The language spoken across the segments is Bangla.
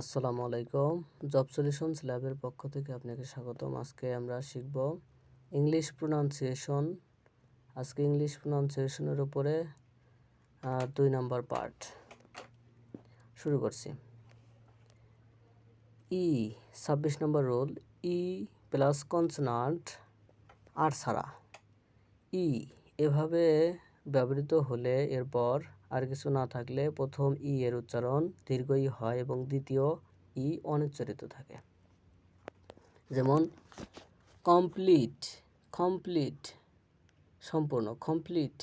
আসসালামু আলাইকুম। জব সলিউশনস ল্যাবের পক্ষ থেকে আপনাকে স্বাগতম। আজকে আমরা শিখব ইংলিশ প্রোনাউন্সিয়েশন আজকে ইংলিশ প্রোনাউন্সিয়েশনের উপরে দুই নাম্বার পার্ট শুরু করছি। ই ছাব্বিশ নম্বর রোল ই প্লাস কনসোনান্ট আর ছাড়া। ই এভাবে ব্যবহৃত হলে এরপর আর কিছু না থাকলে প্রথম ই এর উচ্চারণ দীর্ঘ ই হয় এবং দ্বিতীয় ই অনুচ্চারিত থাকে। যেমন কমপ্লিট কমপ্লিট সম্পূর্ণ কমপ্লিট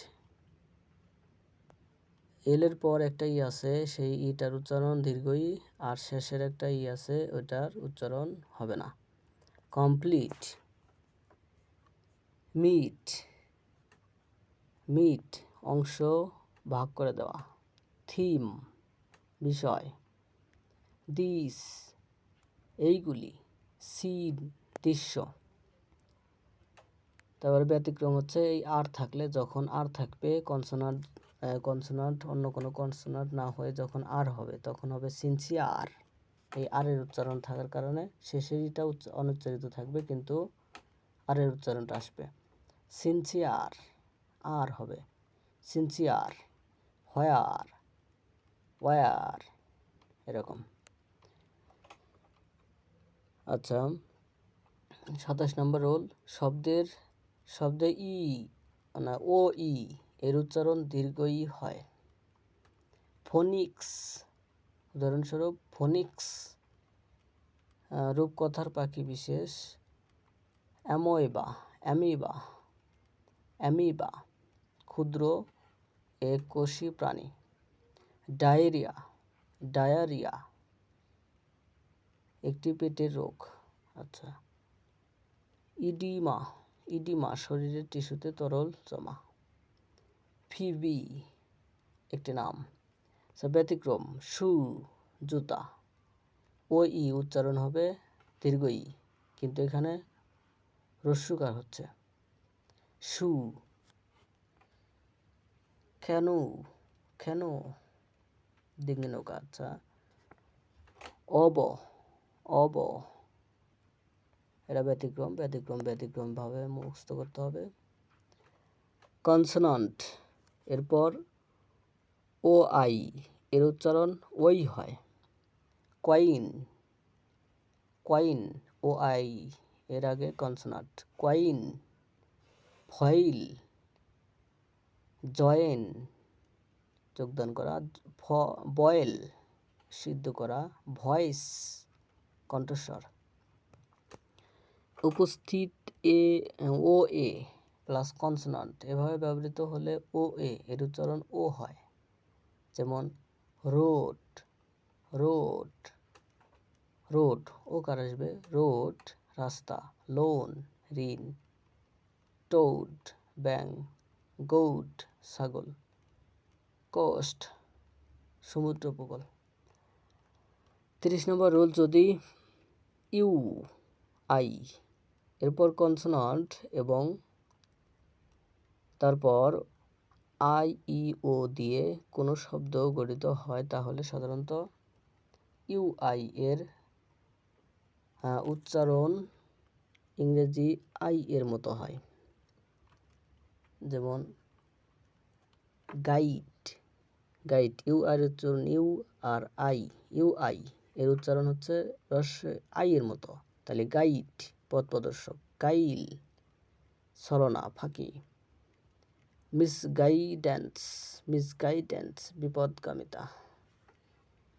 এলের পর একটা ই আছে, সেই ইটার উচ্চারণ দীর্ঘ ই আর শেষের একটা ই আছে, ওইটার উচ্চারণ হবে না। কমপ্লিট মিট মিট অংশ ভাগ করে দেওয়া। থিম, বিষয়। দিস, এইগুলি, সিন, দৃশ্য। তারপরে ব্যতিক্রম হচ্ছে এই আর থাকলে যখন আর থাকবে কনসোনান্ট কনসোনান্ট অন্য কোনো কনসোনান্ট না হয়ে যখন আর হবে, তখন হবে সিনসিয়ার এই আরের উচ্চারণ থাকার কারণে শেষেরটা অনুচ্চারিত থাকবে, কিন্তু আরের উচ্চারণটা আসবে। সিনসিয়ার আর হবে। সিনসিয়ার হোয়ার ওয়ার এরকম। আচ্ছা সাতাশ নম্বর রোল, শব্দের, শব্দে ই, না, ও, ই, এর উচ্চারণ দীর্ঘ ই হয়। ফোনিক্স, উদাহরণস্বরূপ ফোনিক্স রূপকথার পাখি বিশেষ, অ্যামোয়েবা, অ্যামিবা অ্যামিবা, ক্ষুদ্র এককোষী প্রাণী। ডায়রিয়া ডায়ারিয়া একটি পেটের রোগ। আচ্ছা। ইডিমা ইডিমা শরীরের টিস্যুতে তরল জমা। ফিবি একটি নাম। আচ্ছা, ব্যতিক্রম শু জুতা। ও ই উচ্চারণ হবে দীর্ঘ ই কিন্তু এখানে রস্যুকার হচ্ছে। শু কেন কেন ডিঙ্গি নৌকা অব অব এটা ব্যতিক্রম ব্যতিক্রম ব্যতিক্রমভাবে মুখস্থ করতে হবে কনসোনান্ট এরপর ও আই এর উচ্চারণ ওই হয় কয়েন কয়েন ও আই এর আগে কনসোনান্ট কয়েন ফয়েল জয়েন, যোগদান করা বয়েল সিদ্ধ করা, ভয়েস, কণ্ঠস্বর। উপস্থিত এ, ও, এ প্লাস কনসোনান্ট এভাবে ব্যবহৃত হলে ও, এ এর উচ্চারণ ও হয়। যেমন, রোড রোড রোড, ও কার আসবে? রোড, রাস্তা, লোন, ঋণ, টোড ব্যাং গৌড, ছাগল। কোস্ট সমুদ্র উপকূল তিরিশ নম্বর রুল যদি ইউ, আই, এরপর কনসোনান্ট এবং তারপর আই, ই, ও দিয়ে কোনো শব্দ গঠিত হয়, তাহলে সাধারণত ইউ, আই এর উচ্চারণ ইংরেজি আই এর মতো হয়। যেমন গাইড গাইড ইউ আর উচ্চারণ U R I U I এর উচ্চারণ হচ্ছে রস আই এর মতো। তাহলে গাইড পথ প্রদর্শক গাইল ছলনা, ফাঁকি। মিসগাইডেন্স মিসগাইডেন্স বিপদগামিতা।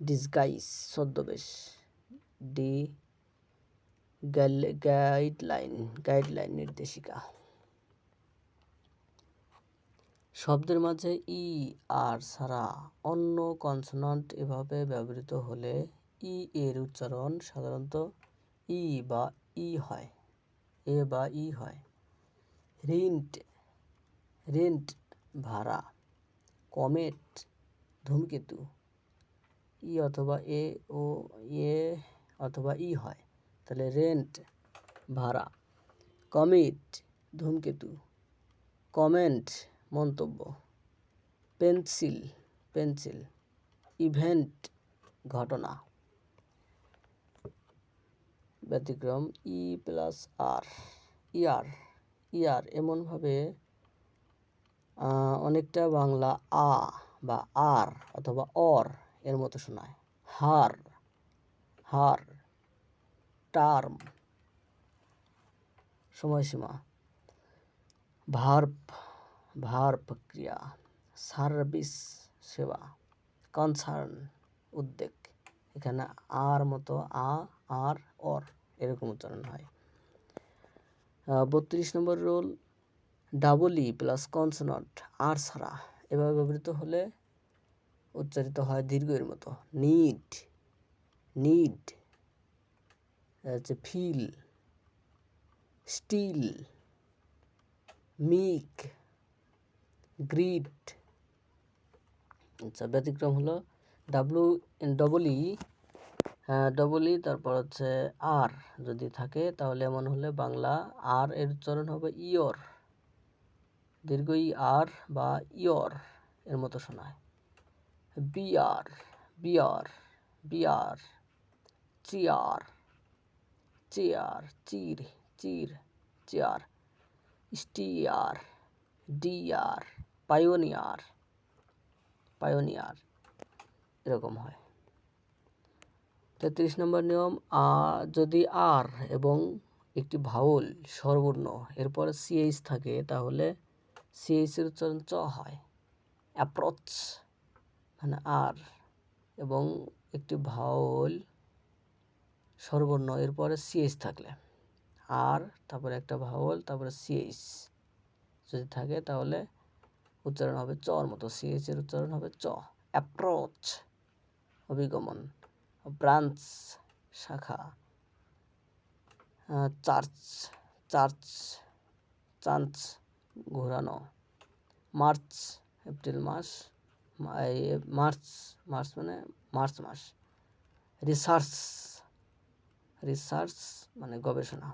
ডিসগাইস ছদ্মবেশ। ডি গাইডলাইন গাইডলাইন নির্দেশিকা। শব্দের মাঝে ই আর ছাড়া অন্য কনসোনান্ট এভাবে ব্যবহৃত হলে ই এর উচ্চারণ সাধারণত ই বা ই হয়, এ বা ই হয়। রিন্ট, রেন্ট ভাড়া, কমেট, ধূমকেতু, ই অথবা এ ও এ অথবা ই হয়, তাহলে রেন্ট ভাড়া। কমিট, ধূমকেতু। কমেন্ট মন্তব্য। পেন্সিল পেন্সিল, ইভেন্ট, ঘটনা। ব্যতিক্রম ই প্লাস আর। ইয়ার ইয়ার এমনভাবে অনেকটা বাংলা আ বা আর অথবা অর এর মতো শোনায়। হার হার, টার্ম, সময়সীমা। ভার্ব ভার্ব প্রক্রিয়া, সার্ভিস সেবা, কনসার্ন উদ্বেগ এখানে আর মতো আ, আর, অর এরকম উচ্চারণ হয়। বত্রিশ number rule, double E plus consonant আর ছাড়া। এভাবে ব্যবহৃত হলে উচ্চারিত হয় দীর্ঘের মতো। নিড নিড হচ্ছে ফিল, স্টিল, মিক গ্রিড। আচ্ছা ব্যতিক্রম হলো W double E double E তারপর হচ্ছে আর যদি থাকে, তাহলে এমন হলে বাংলা আর এর উচ্চারণ হবে ইয়র দীর্ঘ ই আর বা ইয়র এর মতো শোনায়। বিয়ার বিয়ার বিয়ার cheer chair cheer cheer chair steer dear pioneer pioneer, এরকম হয়। তেত্রিশ নম্বর নিয়ম যদি আর এবং একটি ভাউল স্বরবর্ণ এরপরে সিএইচ থাকে, তাহলে সিএইচ এর উচ্চারণ চ হয়। অ্যাপ্রোচ মানে আর এবং একটি ভাউল স্বরবর্ণ এরপরে সিএইচ থাকলে। আর, তারপরে একটা ভাওয়াল তারপরে সিএইচ যদি থাকে, তাহলে উচ্চারণ হবে চর মতো। সিএইচ এর উচ্চারণ হবে চ। অ্যাপ্রোচ অভিগমন ব্রাঞ্চ শাখা চার্চ চার্চ চান্স ঘোরানো মার্চ এপ্রিল মাস মার্চ মার্চ মানে মার্চ মাস। রিসার্চ রিসার্চ মানে গবেষণা।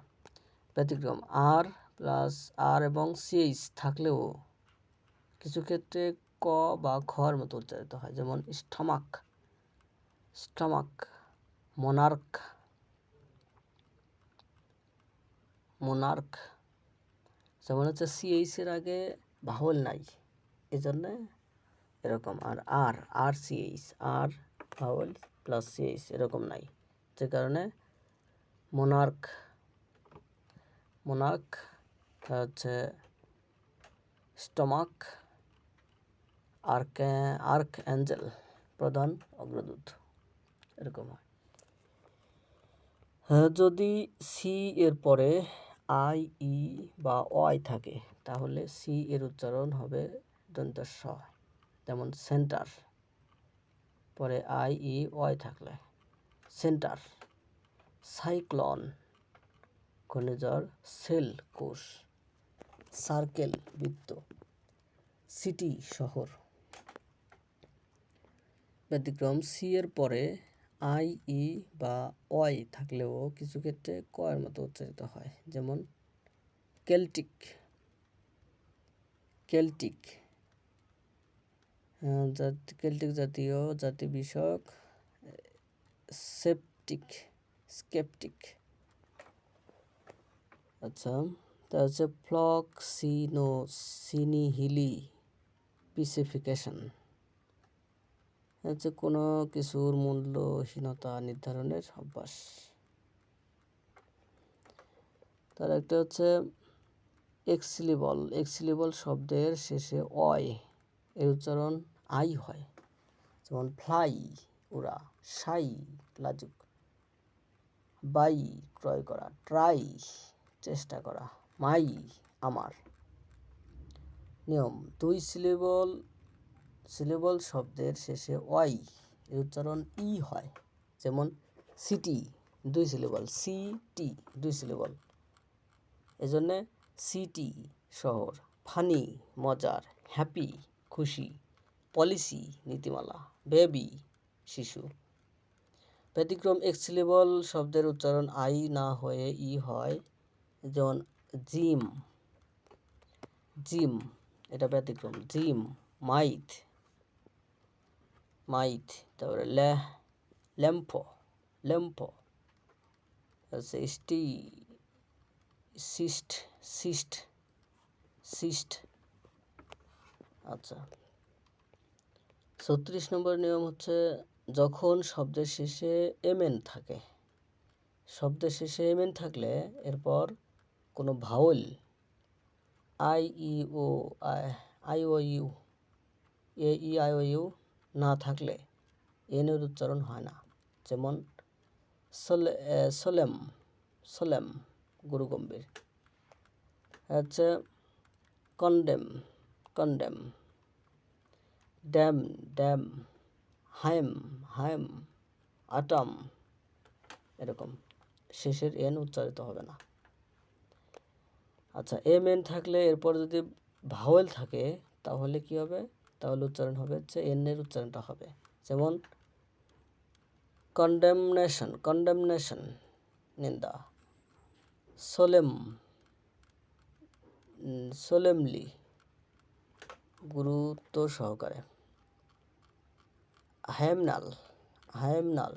ব্যতিক্রম আর প্লাস আর এবং সিএইচ থাকলেও কিছু ক্ষেত্রে ক বা খর মতো উচ্চারিত হয়। যেমন স্টমাক স্টমাক, মোনার্ক মোনার্ক। যেমন হচ্ছে সিএইচ এর আগে ভাওয়াল নাই এই জন্যে এরকম। আর আর আর সিএইচ আর ভাওয়াল প্লাস সিএইচ এরকম নাই। যে কারণে মোনার্ক মোনার্ক হচ্ছে স্টমাক আর্ক আর্ক অ্যাঞ্জেল প্রধান অগ্রদূত এরকম হয়। হ্যাঁ, যদি সি এর পরে আই ই বা ওয়াই থাকে তাহলে সি এর উচ্চারণ হবে দন্ত স যেমন সেন্টার। পরে আই ই ওয়াই থাকলে সেন্টার। সাইক্লন ঘূর্ণিঝড় সেল কোষ সার্কেল বৃত্ত সিটি শহর। ব্যতিক্রম সি এর পরে আই ই বা অয় থাকলেও কিছু ক্ষেত্রে ক এর মতো উচ্চারিত হয়। যেমন কেল্টিক কেল্টিক কেল্টিক জাতীয় জাতি বিষয়ক সেপটিক স্কেপটিক আচ্ছা তা হচ্ছে ফ্লক্সিনোসিনিহিলি পিসিফিকেশন। হচ্ছে কোনো কিছুর মূল্যহীনতা নির্ধারণের অভ্যাস। তার একটা হচ্ছে এক্সিলিবল এক্সিলিবল শব্দের শেষে অয় এর উচ্চারণ আই হয়। যেমন ফ্লাই ওরা সাই লাজুক। বাই ক্রয় করা। ট্রাই চেষ্টা করা। মাই আমার। নিয়ম, দুই সিলেবল সিলেবল শব্দের শেষে ওয়াই এর উচ্চারণ ই হয়। যেমন সিটি দুই সিলেবল সি টি দুই সিলেবল এজন্যে সিটি শহর ফানি মজার হ্যাপি খুশি পলিসি নীতিমালা বেবি শিশু। ব্যতিক্রম এক্সিলেবল শব্দের উচ্চারণ আই না হয়ে ই হয়, যেমন জিম জিম এটা ব্যতিক্রম জিম মাইথ মাইথ তারপরে ল্যাম্প ল্যাম্প হচ্ছে স্টি সিস্ট সিস্ট সিস্ট আচ্ছা। ছত্রিশ নম্বর নিয়ম হচ্ছে যখন শব্দের শেষে এমএন থাকে। শব্দের শেষে এমএন থাকলে এরপর কোনো vowel I E O I O U A E I O U না থাকলে এনের উচ্চারণ হয় না। যেমন সোলে সোলেম সোলেম গুরু গম্ভীর হচ্ছে condemn condemn. Damn damn. Hymn hymn autumn. এরকম। শেষের এন উচ্চারিত হবে না। আচ্ছা এম এন থাকলে এরপর যদি ভাওয়েল থাকে, তাহলে কি হবে? তাহলে উচ্চারণ হবে হচ্ছে এন এর উচ্চারণটা হবে। যেমন কন্ডেমনেশন কন্ডেমনেশন নিন্দা। সোলেম সোলেমলি গুরুত্ব সহকারে। হেমনাল হেমনাল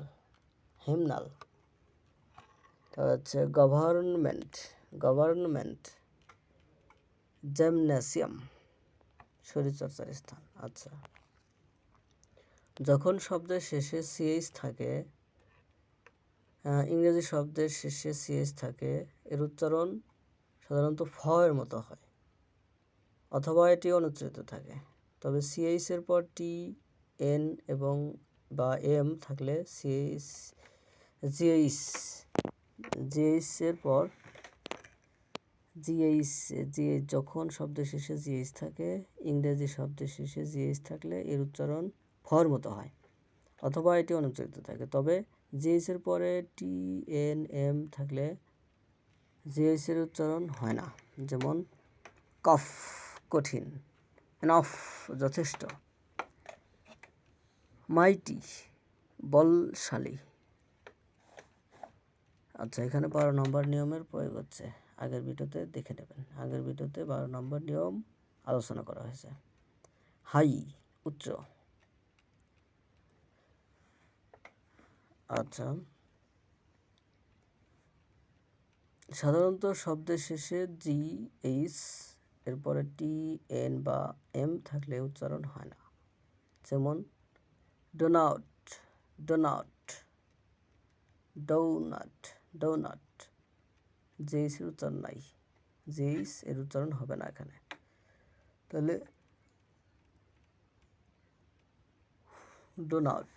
হেমনাল তারপর হচ্ছে গভর্নমেন্ট গভর্নমেন্ট জিমন্যাসিয়াম শরীরচর্চার স্থান। আচ্ছা। যখন শব্দের শেষে সিএইচ থাকে ইংরেজি শব্দের শেষে সিএইচ থাকে, এর উচ্চারণ সাধারণত ফ এর মতো হয়, অথবা এটি অনুচ্চারিত থাকে। তবে সিএইচ এর পর টি এন এবং বা এম থাকলে সিএইচ জিএইচ জিএইচ এর পর জিএইচ জিএ যখন শব্দের শেষে জিএইচ থাকে, ইংরেজি শব্দের শেষে জিএইচ থাকলে এর উচ্চারণ ফর মতো হয়, অথবা এটি অনুচ্চারিত থাকে। তবে জিএইচ এর পরে টি এন এম থাকলে জিএইচ এর উচ্চারণ হয় না, যেমন কফ কঠিন এনফ যথেষ্ট, মাইটি বলশালী। আচ্ছা এখানে বারো নম্বর নিয়মের প্রয়োগ হচ্ছে। আগের ভিডিওতে দেখে নেবেন। আগের ভিডিওতে বারো নম্বর নিয়ম আলোচনা করা হয়েছে। হাই, উচ্চ। আচ্ছা। সাধারণত শব্দের শেষে জি এইচ এরপরে টি এন বা এম থাকলে উচ্চারণ হয় না। যেমন ডোনাউট ডোনাউট ডৌনাট ডৌনাট জেইসের উচ্চারণ নাই জেইস এর উচ্চারণ হবে না এখানে। তাহলে ডোনাউট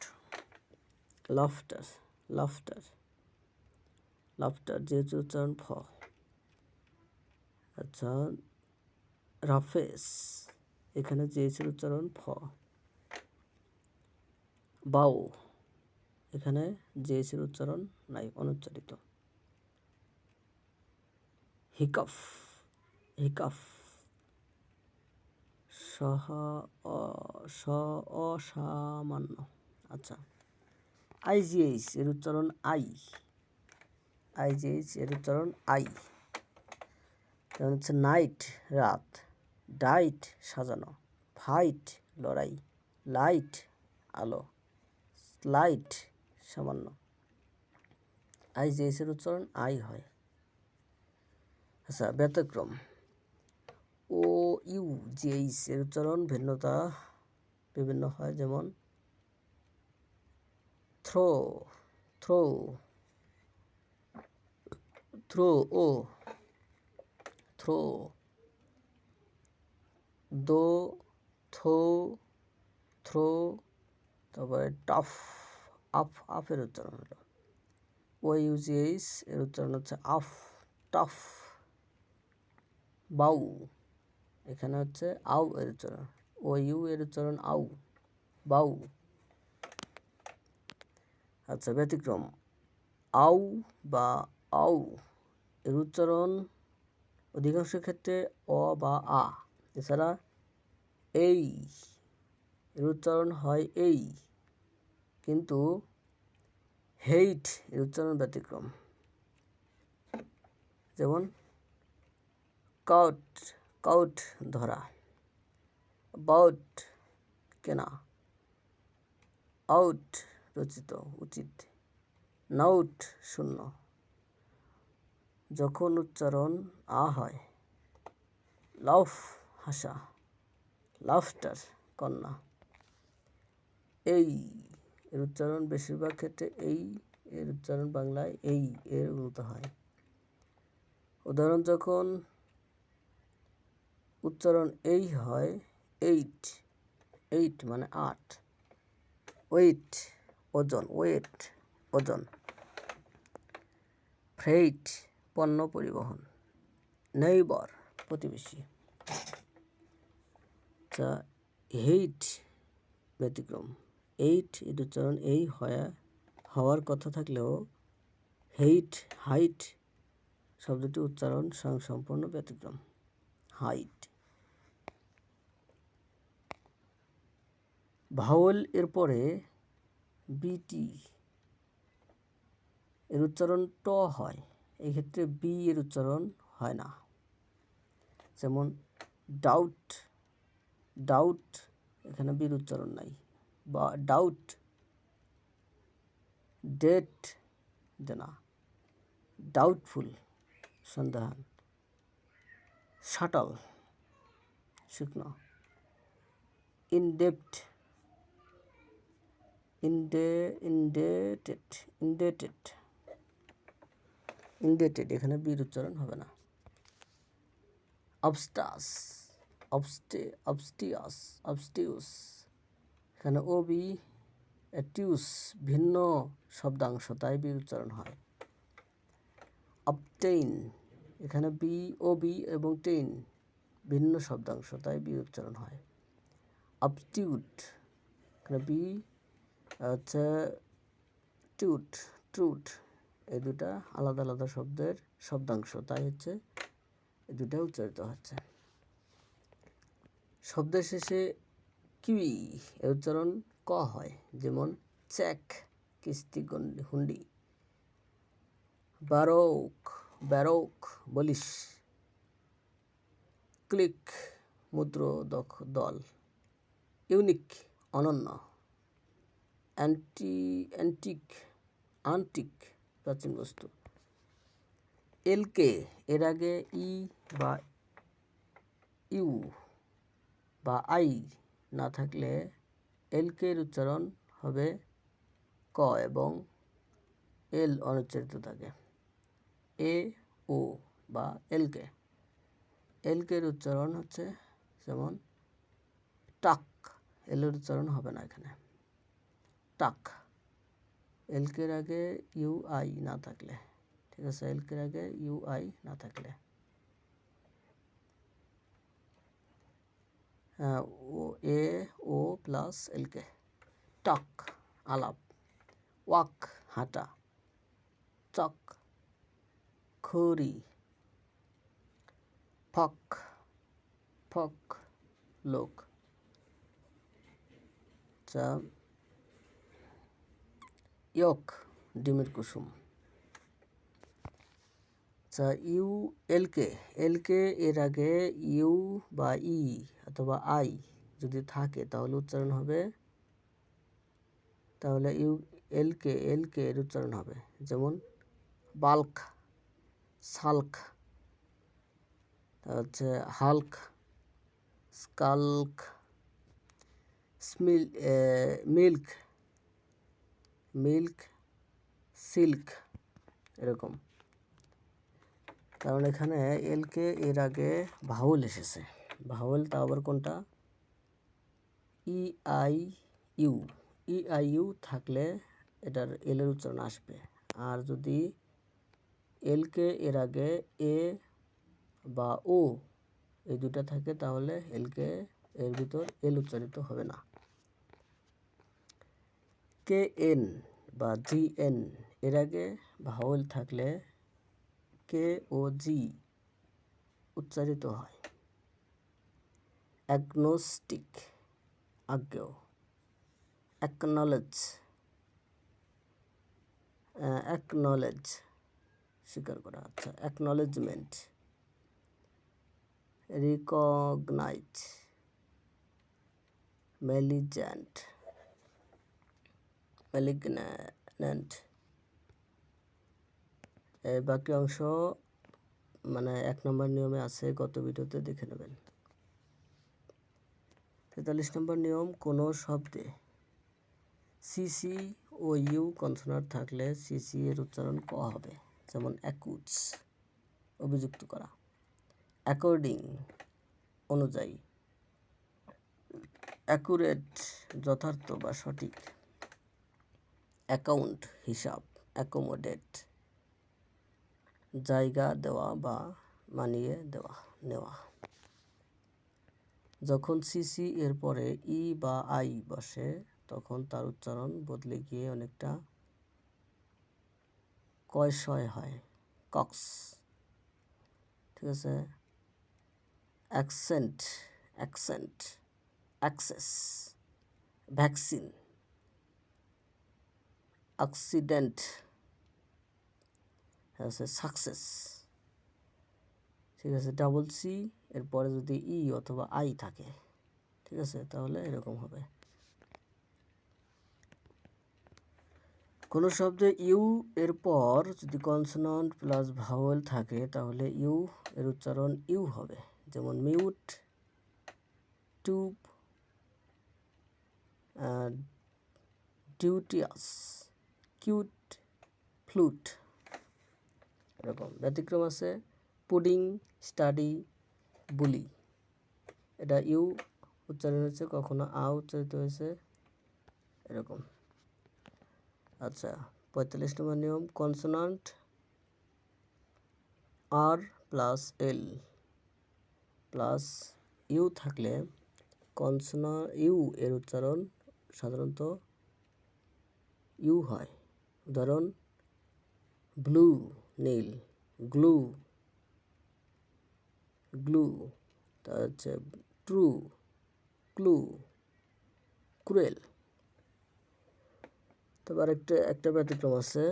লাফটার লাফটার লাফটার যেহেতু উচ্চারণ ফ আচ্ছা রাফেস, এখানে জেইসের উচ্চারণ ফ বাউ এখানে জেইসের উচ্চারণ নাই, অনুচ্চারিত। হিকাফ হিকাফ, সহ স অসামান্য আচ্ছা আইজিএইচ এর উচ্চারণ আই। আইজিএইচ এর উচ্চারণ আই। যেমন হচ্ছে নাইট, রাত, ডাইট, সাজানো। ফাইট, লড়াই। লাইট, আলো। স্লাইট সামান্য। আইজিএইচ এর উচ্চারণ আই হয়। আচ্ছা ব্যতিক্রম। ও ইউ জিএইচ এর উচ্চারণ ভিন্নতা বিভিন্ন হয়, যেমন throw throw throw O, throw, though, though, throw, তারপরে টাফ, আফ, আফের উচ্চারণ হলো। ও ইউজিএইচ এর উচ্চারণ হচ্ছে আফ, টাফ। বাউ। এখানে হচ্ছে আউ এর উচ্চারণ। ও ইউ এর উচ্চারণ আউ। বাউ। আচ্ছা ব্যতিক্রম। আউ বা আউ এর উচ্চারণ অধিকাংশ ক্ষেত্রে অ বা আ। এছাড়া এই এর উচ্চারণ হয় এই। কিন্তু হেইট এর উচ্চারণ ব্যতিক্রম। যেমন কাউট কাউট ধরা বাউট কেনা, আউট রচিত, উচিত, নাউট শূন্য, যখন উচ্চারণ আ হয়, লাফ, হাসা, লাফটার, কন্যা, এই, এর উচ্চারণ বেশিরভাগ ক্ষেত্রে এই, এর উচ্চারণ বাংলায় এই, এর উন্নত হয়। উদাহরণ যখন উচ্চারণ এই হয় এইট এইট মানে আট। ওয়েট, ওজন ওয়েট, ওজন। ফ্রেইট, পণ্য পরিবহন। নেইবার, প্রতিবেশী। আচ্ছা হেইট, ব্যতিক্রম। এইট এর উচ্চারণ এই হয়া, হওয়ার কথা থাকলেও হেইট, হাইট, শব্দটি উচ্চারণ সম্পূর্ণ ব্যতিক্রম। হাইট। ভাওয়েল এর পরে বিটি এর উচ্চারণ ট হয়। এই ক্ষেত্রে বি এর উচ্চারণ হয় না। যেমন ডাউট ডাউট এখানে বির উচ্চারণ নাই। বা ডাউট ডেট না ডাউটফুল সন্দেহান। শাটল শুকনো। ইনডেপ্ট ইনডে ইনডেটেড ইনডেটেড ইনডেটেড এখানে বীর উচ্চারণ হবে না। অবস্টাস অবস্টে অবস্টিয়াস অবস্টিউস এখানে ও বি টিউস ভিন্ন শব্দাংশ, তাই বীর উচ্চারণ হয়। অবটেইন এখানে বি ও বি এবং টেইন ভিন্ন শব্দাংশ, তাই বি উচ্চারণ হয়। অবটিউট এখানে বি হচ্ছে টুট ট্রুট। এই দুটা আলাদা আলাদা শব্দের শব্দাংশ। তাই হচ্ছে এই দুটা উচ্চারিত হচ্ছে। শব্দের শেষে কিউই, এর উচ্চারণ ক হয়, যেমন চেক কিস্তি হুন্ডি। বারোক, ব্যারোক বলিস ক্লিক মুদ্র দল। ইউনিক, অনন্য। অ্যান্টি, অ্যান্টিক, আন্টিক প্রাচীন বস্তু। এলকে, এর আগে ই বা ইউ বা আই না থাকলে এলকে এর উচ্চারণ হবে ক এবং এল অনুচ্চারিত থাকে। এ, ও বা এলকে। এলকে এর উচ্চারণ হচ্ছে যেমন টাক, এলের উচ্চারণ হবে না এখানে। টাক এলকের আগে ইউ আই না থাকলে ঠিক আছে এলকের আগে ইউ আই না থাকলে ও এ ও প্লাস এলকে টক আলাপ ওয়াক হাঁটা চক খড়ি ফক ফক লোক চা ইয়ক, ডিমের কুসুম। আচ্ছা ইউ এলকে এলকে এর আগে ইউ বা ই অথবা আই যদি থাকে, তাহলে উচ্চারণ হবে, তাহলে ইউ এলকে এলকে এর উচ্চারণ হবে। যেমন বাল্ক, সাল্ক হচ্ছে হাল্ক, স্কাল্ক, স্মিল মিল্ক। মিল্ক, সিল্ক এরকম। কারণ এখানে এলকে এর আগে ভাউল এসেছে। ভাউল তা আবার কোনটা? E I U E I U থাকলে এটার এলের উচ্চারণ আসবে। আর যদি এলকে এর আগে এ বা ও এই দুটা থাকে তাহলে এলকে এর ভিতর এল উচ্চারিত হবে না। কে এন বা জি এন এর আগে ভাওয়েল থাকলে কে ও জি উচ্চারিত হয়। অ্যাগনোস্টিক আজ্ঞেয়। অ্যাকনলেজ অ্যাকনলেজ স্বীকার করা। আচ্ছা অ্যাকনলেজমেন্ট রিকগনাইজ মেলিজেন্ট। ম্যালিগন্যান্ট বাকি অংশ মানে এক নম্বর নিয়মে আছে গত ভিডিওতে দেখে নেবেন তেতাল্লিশ নম্বর নিয়ম কোনো শব্দে সিসি ও ইউ কনসোনার থাকলে সিসি এর উচ্চারণ ক হবে যেমন অ্যাকুজ অভিযুক্ত করা অ্যাকর্ডিং অনুযায়ী অ্যাকুরেট যথার্থ বা সঠিক অ্যাকাউন্ট হিসাব অ্যাকোমোডেট জায়গা দেওয়া বা মানিয়ে দেওয়া, নেওয়া। যখন সিসি এর পরে ই বা আই বসে, তখন তার উচ্চারণ বদলে গিয়ে অনেকটা কয়শয় হয়। কক্স। ঠিক আছে? Accent accent, access, vaccine. Accident আছে সাকসেস ঠিক আছে ডাবল সি এরপরে যদি ই অথবা আই থাকে, ঠিক আছে, তাহলে এরকম হবে। কোনো শব্দে ইউ এর পর যদি কনসোনান্ট প্লাস ভাওয়েল থাকে, তাহলে ইউ এর উচ্চারণ ইউ হবে। যেমন mute tube duteous cute flute এরকম, ব্যতিক্রম আছে পুডিং স্টাডি বুলি। এটা ইউ উচ্চারণ হয়েছে, কখনো আ উচ্চারিত হয়েছে, এরকম। আচ্ছা পঁয়তাল্লিশ নম্বর নিয়ম, consonant R plus L. Plus U থাকলে কনসোনা, ইউ এর উচ্চারণ সাধারণত ইউ হয়। উদাহরণ ব্লু নীল, গ্লু গ্লু, তা হচ্ছে ট্রু, ক্লু, ক্রুয়েল। তারপর একটা একটা ব্যতিক্রম আছে,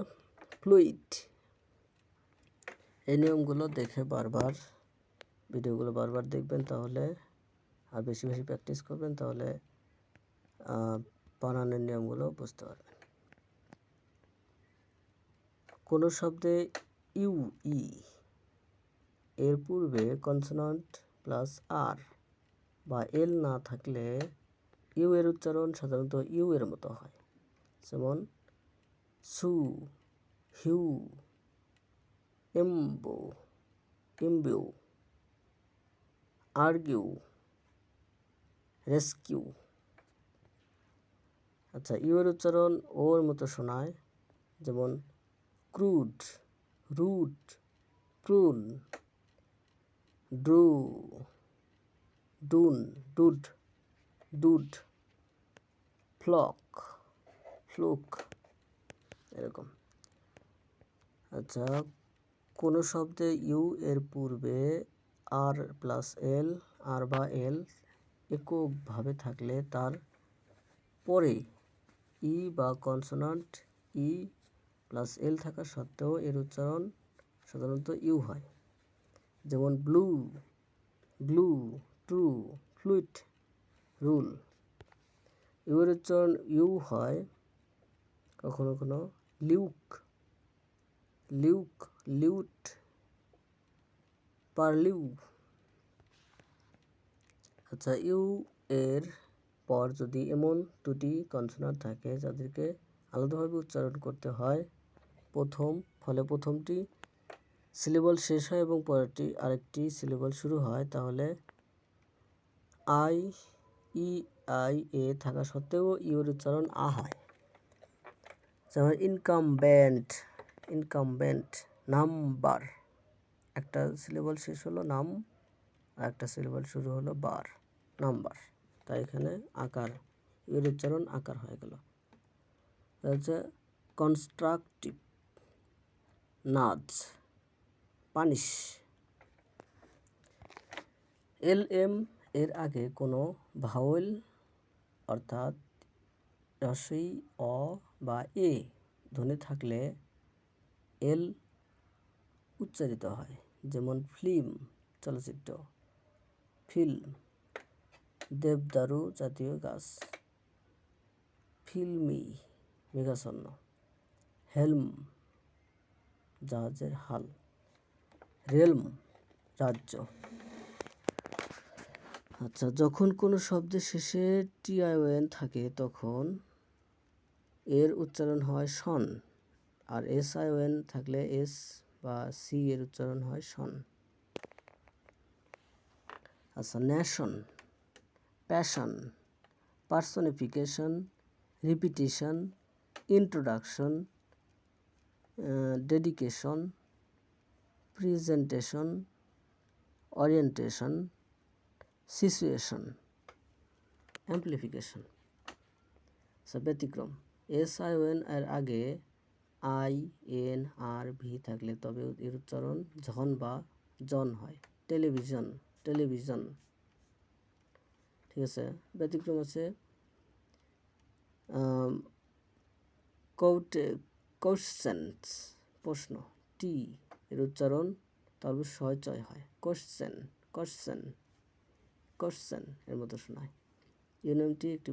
ফ্লুইড। এই নিয়মগুলো দেখে বারবার ভিডিওগুলো বারবার দেখবেন, তাহলে আর বেশি বেশি প্র্যাকটিস করবেন, তাহলে বানানের নিয়মগুলো বুঝতে পারবেন। কোনো শব্দে ইউ, ই। এর পূর্বে কনসোনান্ট প্লাস আর বা এল না থাকলে ইউ এর উচ্চারণ সাধারণত ইউ এর মতো হয়। যেমন, sue, hue, imbue, imbue, argue, rescue. আচ্ছা ইউ এর উচ্চারণ ওর মতো শোনায়, যেমন crude root prune, drew, dune, dude dude, flock, fluke, এরকম। আচ্ছা কোনো শব্দে ইউ এর পূর্বে আর প্লাস এল, আর বা এল এককভাবে থাকলে তার পরে ই বা কনসোনান্ট ই প্লাস এল থাকা সত্ত্বেও এর উচ্চারণ সাধারণত ইউ হয়। যেমন blue glue true, fluid, rule. এর উচ্চারণ ইউ হয় কখনো কখনো লিউক লিউক, লিউট, পারলিউ। আচ্ছা ইউ এর পর যদি এমন দুটি কনসোনার থাকে যাদেরকে আলাদাভাবে উচ্চারণ করতে হয় প্রথম, ফলে প্রথমটি সিলেবল শেষ হয় এবং পরেরটি আরেকটি সিলেবল শুরু হয়, তাহলে আই, ই, আই, এ থাকা সত্ত্বেও ইউর উচ্চারণ আ হয়। যেমন ইনকামবেন্ট ইনকামবেন্ট নাম্বার একটা সিলেবল শেষ হলো নাম, আর একটা সিলেবল শুরু হলো বার, নাম্বার। তাই এখানে আকার ইউর উচ্চারণ আকার হয়ে গেল। হচ্ছে কনস্ট্রাকটিভ নাচ পানিশ। এল এম এর আগে কোনো ভাওয়েল অর্থাৎ রসই অ বা এ ধ্বনি থাকলে এল উচ্চারিত হয়, যেমন ফিল্ম চলচ্চিত্র, ফিল্ম, দেবদারু জাতীয় গাছ, ফিল্মি মেঘাচ্ছন্ন, হেলম। জাহাজের হাল। রেলম, রাজ্য। আচ্ছা যখন কোনো শব্দের শেষে টিআইওএন থাকে, তখন এর উচ্চারণ হয় সন আর এস আই আইওএন থাকলে এস বা সি এর উচ্চারণ হয় সন আচ্ছা nation, passion, personification, repetition, introduction dedication presentation orientation situation amplification ব্যতিক্রম। এস আই ওএন এর আগে আই এন আর ভি থাকলে তবে এর উচ্চারণ জন বা জন হয়। টেলিভিশন টেলিভিশন ঠিক আছে? ব্যতিক্রম আছে কৌটে কোশ্চেন্স প্রশ্ন। টি, এর উচ্চারণ তারপর ছয় চয় হয়। কোশ্চেন কোশ্চেন কোশ্চেন, এর মতো শোনায়। এই নিয়মটি একটি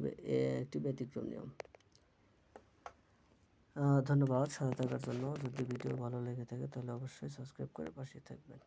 একটি ব্যতিক্রম নিয়ম। ধন্যবাদ ধন্যবাদ থাকার জন্য। যদি ভিডিও ভালো লেগে থাকে, তাহলে অবশ্যই সাবস্ক্রাইব করে পাশে থাকবেন।